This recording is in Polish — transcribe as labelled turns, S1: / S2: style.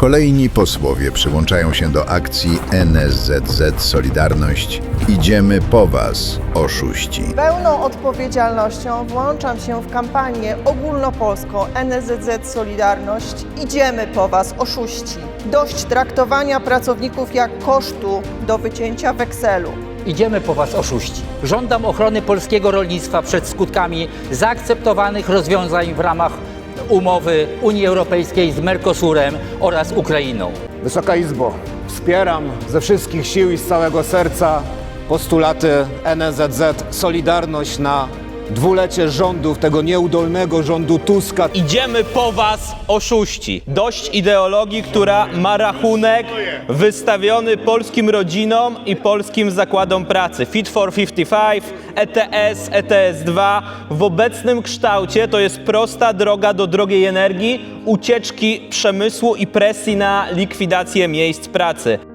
S1: Kolejni posłowie przyłączają się do akcji NSZZ Solidarność. Idziemy po Was, oszuści.
S2: Pełną odpowiedzialnością włączam się w kampanię ogólnopolską NSZZ Solidarność. Idziemy po Was, oszuści. Dość traktowania pracowników jak kosztu do wycięcia wekselu.
S3: Idziemy po Was oszuści. Żądam ochrony polskiego rolnictwa przed skutkami zaakceptowanych rozwiązań w ramach umowy Unii Europejskiej z Mercosurem oraz Ukrainą.
S4: Wysoka Izbo, wspieram ze wszystkich sił i z całego serca postulaty NSZZ Solidarność na dwulecie rządów, tego nieudolnego rządu Tuska.
S5: Idziemy po was, oszuści. Dość ideologii, która ma rachunek wystawiony polskim rodzinom i polskim zakładom pracy. Fit for 55, ETS, ETS-2 w obecnym kształcie to jest prosta droga do drogiej energii, ucieczki przemysłu i presji na likwidację miejsc pracy.